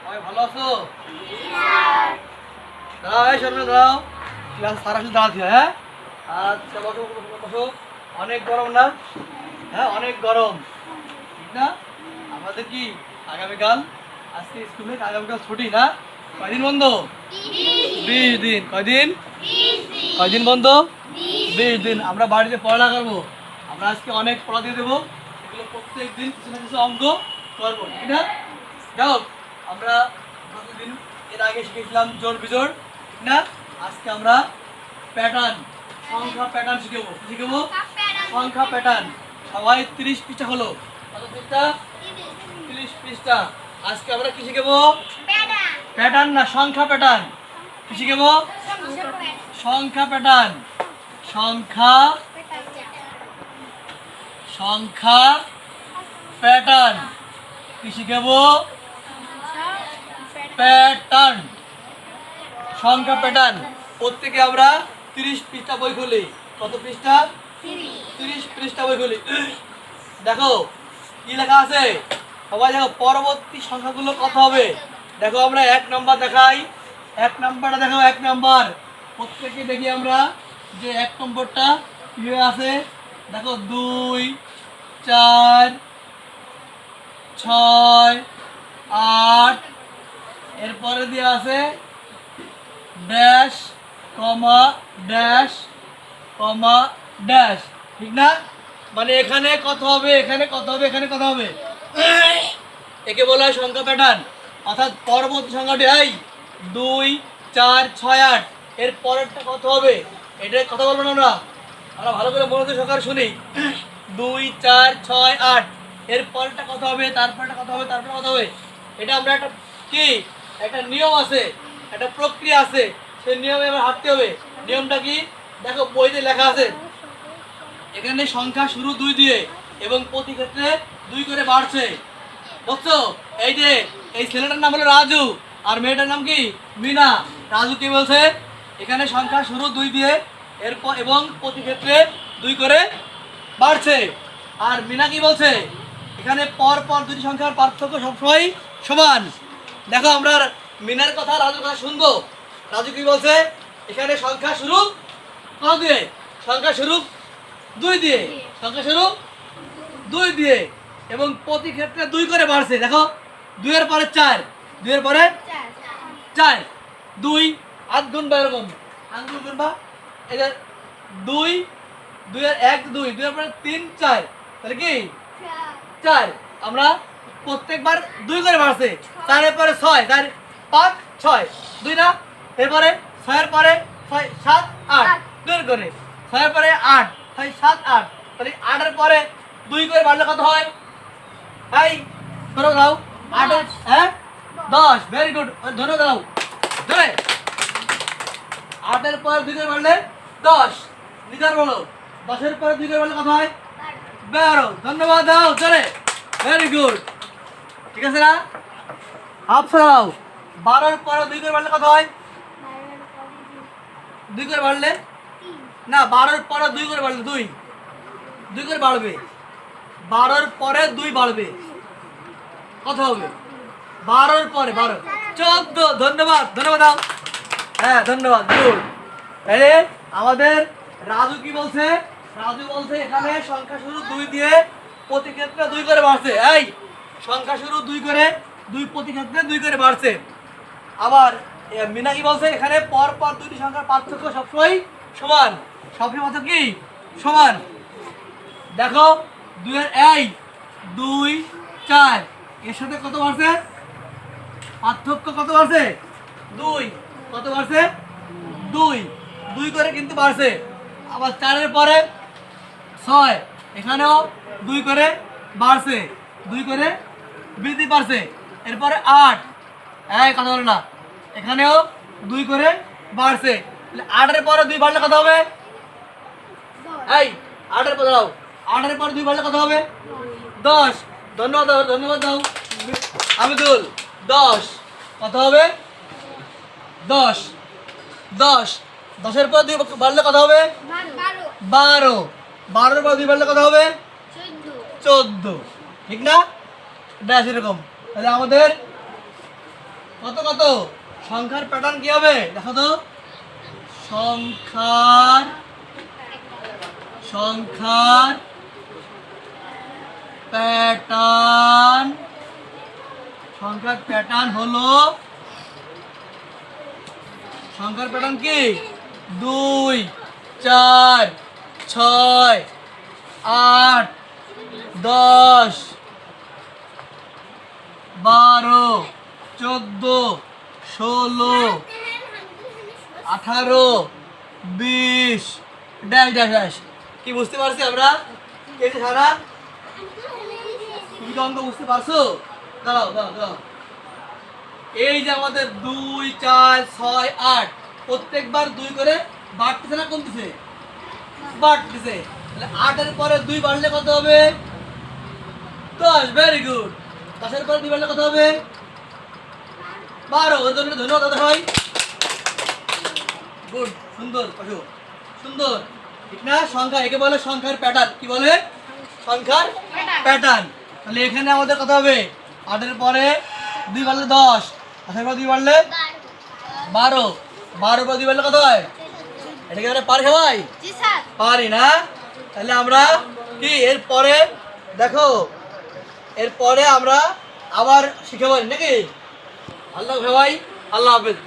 সবাই ভালো আছো? দাঁড়াও এই সামনে দাঁড়াও। ক্লাস সারা শুধু দাঁড়াতে হ্যাঁ আচ্ছা বসো বসো, অনেক গরম না? হ্যাঁ অনেক গরম। ঠিক না? আমাদের কি আগামীকাল? আজকে স্কুলে আগামীকাল ছুটি না? কয়দিন বন্ধ? বিশ দিন। কয়দিন? কয়দিন বন্ধ? বিশ দিন। আমরা বাড়িতে পড়াশোনা করব। আমরা আজকে অনেক পড়া দিয়ে দেবো। এগুলো প্রত্যেক দিন কিছু না কিছু অঙ্ক করব। ঠিক না? যাও আমরা প্রতিদিন এর আগে শিখেছিলাম জোর বিজোড় ঠিক না? আজকে আমরা প্যাটার্ন সংখ্যা প্যাটার্ন শিখেবো। শিখেবো? সংখ্যা প্যাটার্ন সবাই তিরিশ পৃষ্ঠা হলো। কত তিরিশ পৃষ্ঠা। আজকে আমরা কি শিখেবো? প্যাটার্ন না, সংখ্যা প্যাটার্ন কি শিখেবো? সংখ্যা প্যাটার্ন সংখ্যা সংখ্যা প্যাটার্ন কি শিখেবো প্যাটার্ন সংখ্যা প্যাটার্ন প্রত্যেকে আমরা তিরিশ পৃষ্ঠা বই খুলি। কত পৃষ্ঠা? তিরিশ পৃষ্ঠা বই খুলি। দেখো কি লেখা আছে? সবাই দেখো পরবর্তী সংখ্যাগুলো কত হবে। দেখো আমরা এক নাম্বার দেখাই। এক নাম্বারটা দেখো এক নাম্বার। প্রত্যেকে দেখি আমরা যে এক নম্বরটা কীভাবে আছে? দেখো দুই চার ছয়, আট, এরপরে দিয়ে আছে dash comma dash comma dash ঠিক না? মানে এখানে কত হবে, এখানে কত হবে, এখানে কত হবে? একে বলা হয় সংখ্যা প্যাটার্ন অর্থাৎ পরবর্তী সংখ্যাটি এই দুই, চার, ছয়, আট। এর পরেরটা কত হবে? এটা কথা বলব না আমরা। আমরা ভালো করে মনোযোগ সহকারে শুনি। দুই, চার, ছয়, আট। এর পরেরটা কত হবে তারপরটা কত হবে তারপরে কত হবে। এটা আমরা একটা কি? একটা নিয়ম আছে, একটা প্রক্রিয়া আছে, সেই নিয়মে আমরা হাঁটতে হবে। নিয়মটা কি? দেখো, বইতে লেখা আছে, এখানে সংখ্যা শুরু দুই দিয়ে এবং প্রতি ক্ষেত্রে দুই করে বাড়ছে। বুঝছ? এই যে, এই ছেলেটার নাম হলো রাজু, আর মেয়েটার নাম কি? মিনা। রাজু কি বলছে? এখানে সংখ্যা শুরু দুই দিয়ে, এরপর এবং প্রতি ক্ষেত্রে দুই করে বাড়ছে। আর মিনা কি বলছে? এখানে পর পর দুটি সংখ্যার পার্থক্য সবসময় সমান। দেখো, আমরা মিনার কথা, রাজুর কথা শুনব। রাজু কি বলছে? এখানে সংখ্যা শুরু কত দিয়ে? সংখ্যা শুরু দুই দিয়ে। সংখ্যা শুরু দুই দিয়ে। এবং প্রতি ক্ষেত্রে দুই করে বাড়ছে। দেখো, দুইয়ের পরে চার, দুইয়ের পরে চার। দুই, আট গুণবা এরকম। আট গুণ গুণবা এটা দুই, দুইয়ের এক, দুই, দুইয়ের পরে তিন, চার। তাহলে কি? চার। আমরা প্রত্যেকবার দুই করে বাড়ছে চারের পরে ছয় চার পাঁচ ছয়। দুই না? এরপরে ছয়ের পরে ছয় সাত আট। দুই করে। ছয়ের পরে আট ছয় সাত আট। তাহলে আটের পরে দুই করে বাড়লে কত হয়? এই ধরো দাও। আটের হ্যাঁ? দশ। ভেরি গুড ধরো দাও। ধরে। আটের পরে দুই করে বাড়লে দশ। লিটার বলো। দশের পরে দুই করে বাড়লে কত হয়? বারো ধন্যবাদ দাও, চলে। ভেরি গুড ঠিক আছে না? দাও। বারোর পরে দুই করে বাড়লে কত হয়? দুই করে বাড়লে? না, বারোর পরে দুই করে বাড়লে দুই। দুই করে বাড়বে। বারোর পরে দুই বাড়বে। কত হবে? বারোর পরে, বারো। চোদ্দ। ধন্যবাদ ধন্যবাদ দাও। হ্যাঁ ধন্যবাদ। গুড আমাদের রাজু কি বলছে? রাজু বলছে এখানে সংখ্যা শুরু দুই দিয়ে প্রতি ক্ষেত্রে দুই করে বাড়ছে। এই সংখ্যা শুরু দুই করে দুই প্রতি ক্ষেত্রে দুই করে বাড়ছে। আবার এ, মিনা কি বলছে এখানে পর পর দুটি সংখ্যার পার্থক্য সবসময় সমান। সবসময় পার্থক্য কি? সমান। দেখো দুইয়ের এই দুই চার এর সাথে কত বাড়ছে? পার্থক্য কত বাড়ছে? দুই। কত বাড়ছে? দুই। দুই করে কিন্তু বাড়ছে। আবার চারের পরে ছয়। এখানেও দুই করে বাড়ছে দুই করে বৃদ্ধি পারছে এরপরে আট। এই কথা বলো না। এখানেও দুই করে বাড়ছে। আটের পরে দুই বাড়লে কত হবে? এই আটের পরে দাও। আটের পরে দুই বাড়লে কত হবে? দশ। ধন্যবাদ ধন্যবাদ দাও। আমিদুল দশ। কত হবে? দশ। দশ। দশের পর দুই বাড়লে কত হবে? বারো। বারোর পর দুই বাড়লে কত হবে? চোদ্দ। ঠিক না? ড্যাশ এরকম। তাহলে আমাদের কত কত? সংখ্যার প্যাটার্ন কি হবে? দেখো তো। সংখ্যার সংখ্যার প্যাটার্ন সংখ্যার প্যাটার্ন হলো সংখ্যার প্যাটার্ন কি? দুই চার ছয়, আট, দশ, বারো, চোদ্দ, ষোলো, আঠারো, বিশ। ড্যাশ ড্যাশ ড্যাশ কি বুঝতে পারছি আমরা? যে সারা। তুমি কি অঙ্ক বুঝতে পারছ? দাঁড়াও দাঁড়াও দাঁড়াও। এই যে আমাদের দুই, চার, ছয়, আট, প্রত্যেকবার দুই করে বাড়তেছে না, কমতেছে? বাড়তেছে তাহলে আটের পরে দুই বাড়লে কত হবে? দশ ভেরি গুড দশের পরে দুই বাড়লে কত হবে? বারো ওর জন্য ধন্যবাদ দাদা ভাই। গুড সুন্দর পাশো সুন্দর। ঠিক না? সংখ্যা একে বলে সংখ্যার প্যাটার্ন কি বলে? সংখ্যার প্যাটার্ন তাহলে এখানে আমাদের কত হবে? আটের পরে দুই বাড়লে দশ দশের পরে দুই বাড়লে বারো। বারো। পরে দুই বাড়লে কত হয়? আমরা পারি না? তাহলে আমরা কি এরপরে দেখো এরপরে আমরা আবার শিখে পারি নাকি? আল্লাহ ভাই আল্লাহ হাফেজ।